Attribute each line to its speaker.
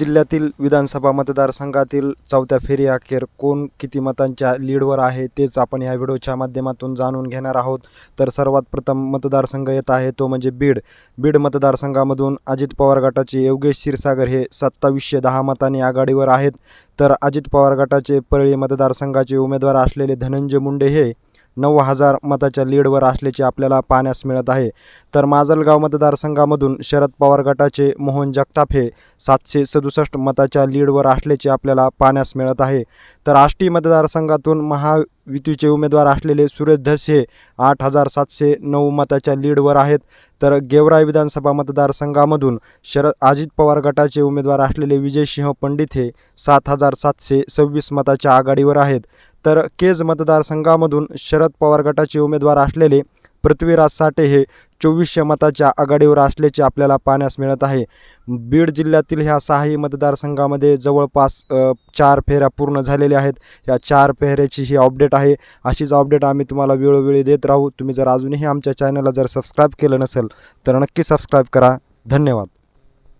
Speaker 1: जिल्ह्यातील विधानसभा मतदारसंघातील चौथ्या फेरी अखेर कोण किती मतांच्या लीडवर आहे तेच आपण या व्हिडिओच्या माध्यमातून जाणून घेणार आहोत. तर सर्वात प्रथम मतदारसंघ येत आहे तो म्हणजे बीड. बीड मतदारसंघामधून अजित पवार गटाचे योगेश क्षीरसागर हे सत्तावीसशे दहा मतांनी आघाडीवर आहेत. तर अजित पवार गटाचे परळी मतदारसंघाचे उमेदवार असलेले धनंजय मुंडे हे नऊ हजार मताच्या लीडवर असल्याचे आपल्याला पाहण्यास मिळत आहे. तर माजलगाव मतदारसंघामधून शरद पवार गटाचे मोहन जगताप हे सातशे सदुसष्ट मताच्या लीडवर असल्याचे आपल्याला पाहण्यास मिळत आहे. तर आष्टी मतदारसंघातून महायुतीचे उमेदवार असलेले सुरेश धस हे आठ हजार सातशे नऊ मताच्या लीडवर आहेत. तर गेवराई विधानसभा मतदारसंघामधून शरद अजित पवार गटाचे उमेदवार असलेले विजयसिंह पंडित हे सात हजार सातशे सव्वीस मताच्या आघाडीवर आहेत. तर केज मतदारसंघामधून शरद पवार गटाचे उमेदवार असलेले पृथ्वीराज साठे हे चोवीसशे मताच्या आघाडीवर असल्याचे आपल्याला पाहण्यास मिळत आहे. बीड जिल्ह्यातील ह्या सहाही मतदारसंघामध्ये जवळपास चार फेऱ्या पूर्ण झालेल्या आहेत. या चार फेऱ्याची ही अपडेट आहे. अशीच अपडेट आम्ही तुम्हाला वेळोवेळी देत राहू. तुम्ही जर अजूनही आमच्या चॅनलला जर सबस्क्राईब केलं नसेल तर नक्की सबस्क्राईब करा. धन्यवाद.